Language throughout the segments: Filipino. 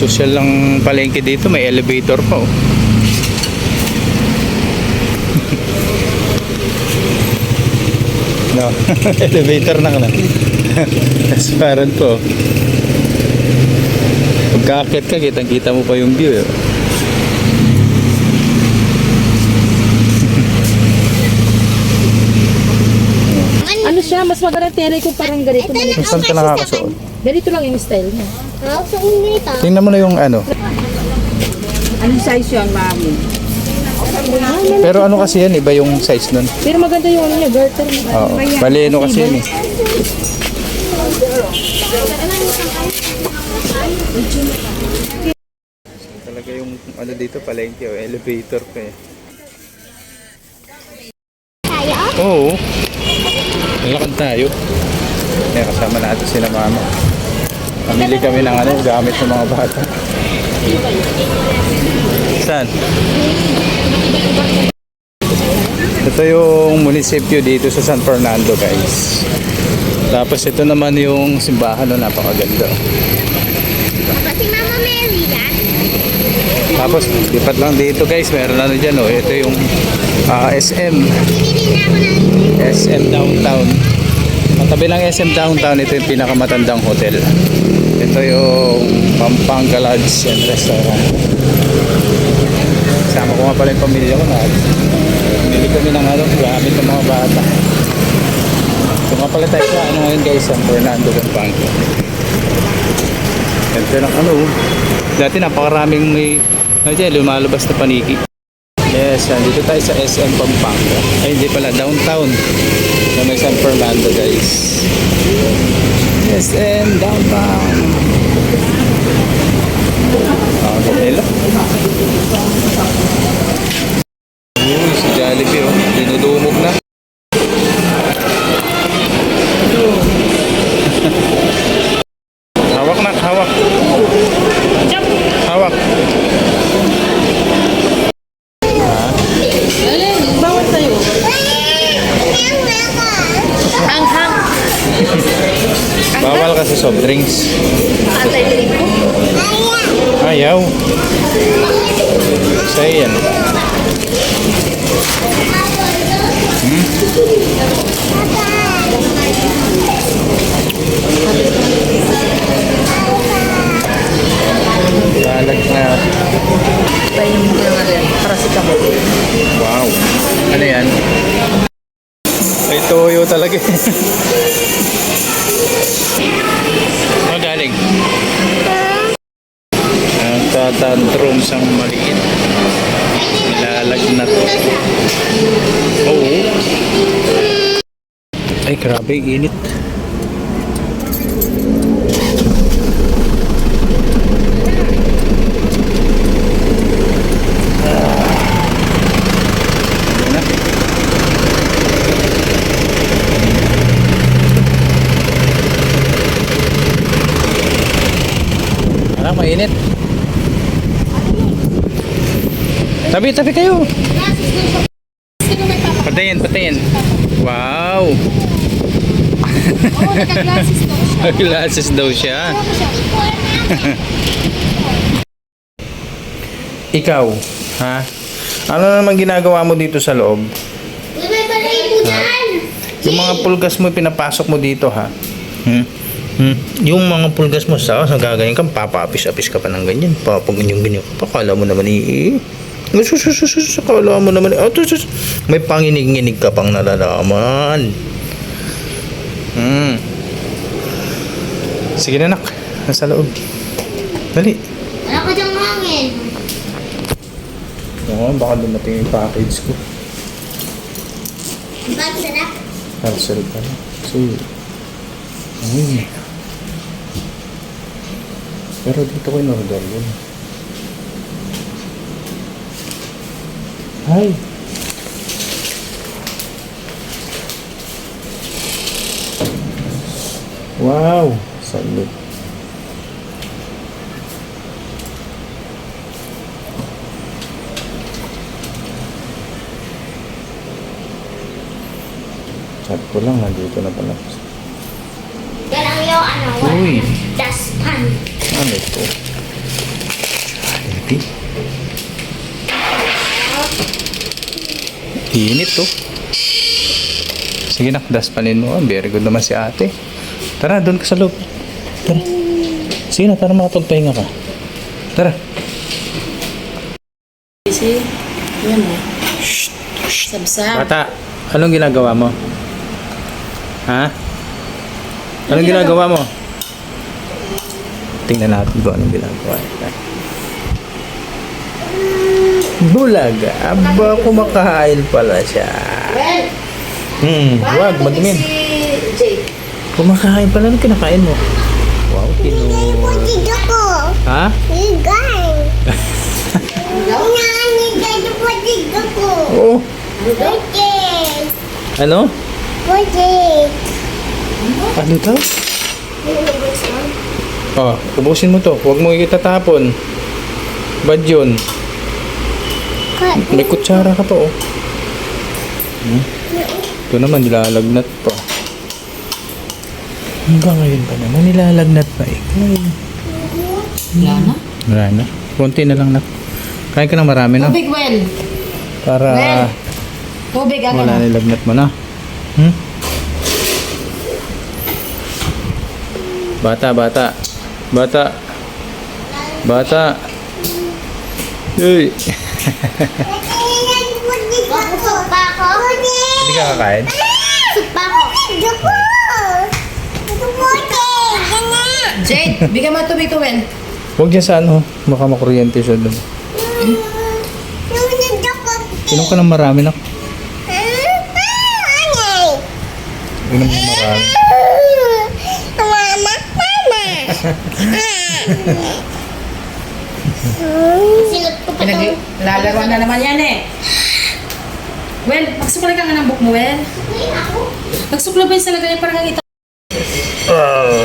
Social lang palengke dito, may elevator pa oh. no, elevator na ka na. Transparent po. Pagkakit ka, kitang-kita mo pa yung view. Eh. Siya, mas maganda tere kung parang ganito. man. Kung saan ka nakakasuot? Ganito lang yung style niya. Ako sa unita. Tingnan mo na yung ano. Anong size yun, mami? Pero ano kasi yan, iba yung size nun. Pero maganda yung ano niya, garter niya. Oo. Bali, ano kasi yun eh. Talaga yung ano dito, palengke o elevator pa eh. Tayo? Oo. Lalakad tayo. Kaya kasama natin sila mama. Pamili kami ng ano, gamit ng mga bata. Saan? Ito yung munisipyo dito sa San Fernando guys. Tapos ito naman yung simbahan no, napakaganda. Si Mama Mary yan. Tapos lipat lang dito guys, meron ano dyan oh. Ito yung ah, SM. Pinili na ako SM Downtown. Matabi ng SM Downtown, ito yung pinakamatandang hotel. Ito yung Pampanga Lodge and Restaurant. Sama ko nga pala yung pamilya ko na. Bili kami ng ano, gamit ng mga bata. Ito nga pala tayo sa ano ngayon guys, San Fernando, Pampanga. Ito ng ano, dati napakaraming may, ano dyan, lumalabas na paniki. Yes, dito tayo sa SM Pampanga. Ay, hindi pala, downtown. Sa may San Fernando, guys. SM downtown. Ah, uh, nila. Uy, si Jollibee, Bawal kasi soft drinks. Ko. Ayaw. Sa'yo yan. Hmm? Lalag na. Tayo yung mga rin. Para si Kabo. Wow. Ano yan? May toyo talaga. Ay, grabe, init. Na? Alam, mainit. Tabi, tabi kayo. Patayin, patayin. Wow. Oo, nagka-glasses to. Glasses daw siya. Ano siya? Ikaw, ha? Ano naman ginagawa mo dito sa loob? May balay mo dyan. Yung mga pulgas mo pinapasok mo dito, ha? Hmm? Hmm? Yung mga pulgas mo sa sa gaganyan ka, papapis-apis ka pa ng ganyan. Papaganyan-ganyan ka pa. Kala mo naman i... Sus, sus, sus, sus, Kala mo naman oh, sus, sus. May panginig-nginig ka pang nalalaman. Hmm. Sige na, nak. Nasa loob. Dali. Wala ko dyang hangin. Oo, baka dumating yung package ko. Ba't sarap? Parcel pa na. So, ay. Pero dito ko in-order yun. Ay. Wow. Salute. Chat ko lang, nandito na pala. Yan ang yung ano, Uy. dustpan. Ano ito? ate. Init to. Sige nak, daspanin mo. Very good naman si ate. Tara, doon ka sa loob. Tara. Sige na, para makapagpahinga ka. Tara. Kasi, yan o. Sabsab. Bata, anong ginagawa mo? Ha? Anong ginagawa mo? Tingnan natin kung anong ginagawa. Bulaga. Aba, kumakain pala siya. Hmm, wag, magmin. Kumakain pala. Anong kinakain mo? Wow, ko. Ha? Igay. Nani dito po dito ko. Oo. Pwede. Ano? Pwede. Ano to? Oh, ubusin mo to. Huwag mo itatapon. Bad yun. May kutsara ka pa oh. Hmm? Ito naman, nilalagnat pa. Hanggang ngayon pa naman, nilalagnat pa eh. Wala na. Wala na. Konti na lang na. Kain ka ng marami na. Tubig, well. Para Well. Tubig, ano wala na. na nilagnat mo na. Hmm? Bata, bata. Bata. Bata. Uy. Supa ko. Hindi ka kakain? Supa ko. Dito ko. Pwede. Ganyan. Jade, bigyan mo tubig ko, well. Huwag dyan sa ano. Baka makuryente siya doon. Inom ka ng marami na. Inom ka ng marami. Mama, mama. Sinot ko pa to. Pinaglalaro na naman yan eh. Well, magsukulay ka nga ng book mo, well. Magsukulay ba yung sa lagay para kang ito? Ano?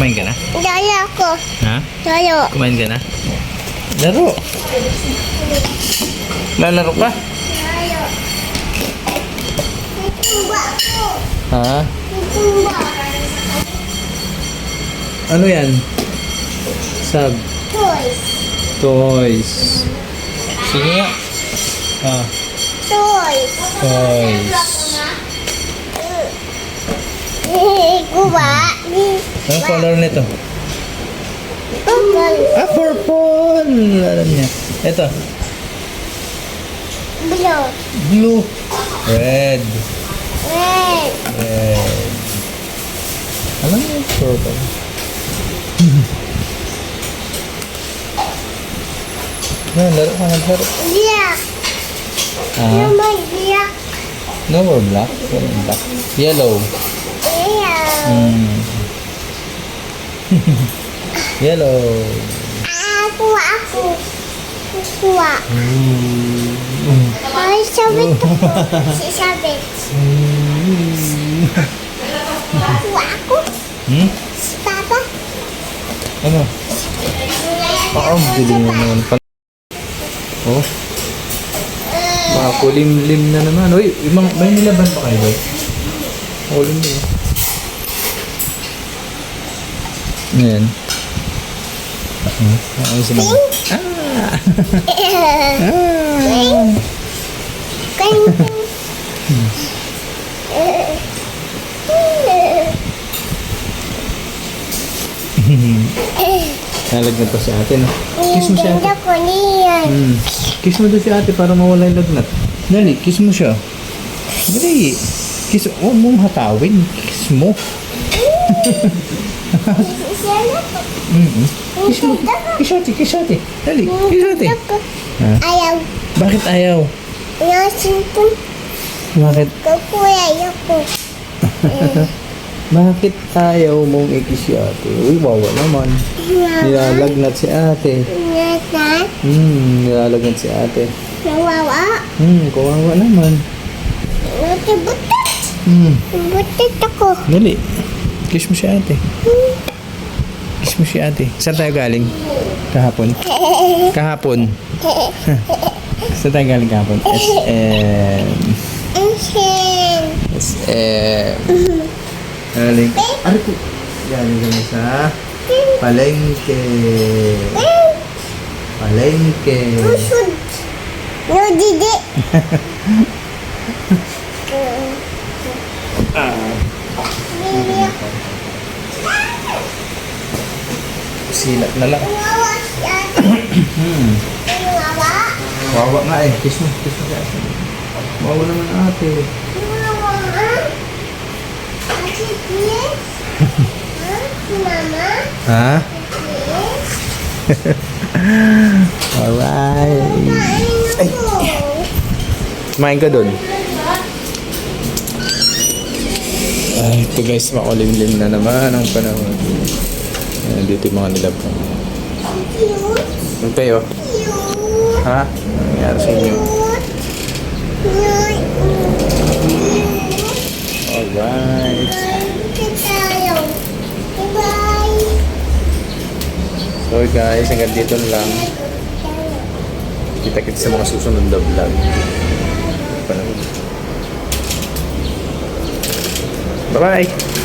Kumain ka na? Daya ko. Ha? Daya. Kumain ka na? Laro. Lalaro ka? Daya. Itumba ko. Ha? Itumba. Ano yan? Sab. Toys. Toys. Sige nga. Ah, Toys. toys. Kuba. Anong color nito? Purple. Ah, purple! Alam niya. Ito. Blue. Blue. Red. Red. Red. Alam niya, purple. Yan, laro ka laro. Black. Ah, Naman black. no more black. Wala black. Yellow. Ayan. Hmm. Yellow. Ako, ako. Kukuha. Hmm. Ay, sabit ako. Si sabit. Kukuha ako. Hmm? Si Papa. Ano? Oo, ang galing mo naman pala. Oh. Makulimlim na naman. Uy, mga, may nilaban pa kayo, boy? Makulimlim. Ayan. Ayos na. Ah! Ah! Nalagnat pa si ate, no? Kiss mo si ate. Ko niyan. Hmm. Kiss mo doon si ate para mawala yung lagnat. Dali, kiss mo siya. Dali. Kiss, huwag mong hatawin. Kiss mo. Mm-hmm. Kiss mo. Kiss ate. Dali, kiss ate. Ha? Ayaw. Bakit ayaw? Nasin po. Bakit, Kukuha ako. bakit ayaw mong i-kiss si ate? Uy, wawa naman. Nilalagnat si ate. Nasa. Hmm, nilalagnat si ate. Nawawa. Hmm, kawawa naman. Natibutot. Hmm. Butot ako. Dali. Kiss mo si ate. Kiss mo si ate. Saan tayo galing? Kahapon. Kahapon. Saan tayo galing kahapon? SM. SM. Galing. Ano po? Galing kami sa palengke. Palengke. No. Didi. Silat na lang. Hmm. Wawa. Nga eh. Kiss mo. Kiss mo siya. Wawa naman ate. Mama, Ha? Alright. Ako. Kumain ka dun. Ay, ito guys, makulimlim na naman ang panahon. Ayan, dito yung mga. Cute. Ano kayo? Ha? Ano nangyari sa inyo? Alright. So guys, hanggang dito lang. Kita-kita sa mga susunod na vlog. Bye-bye!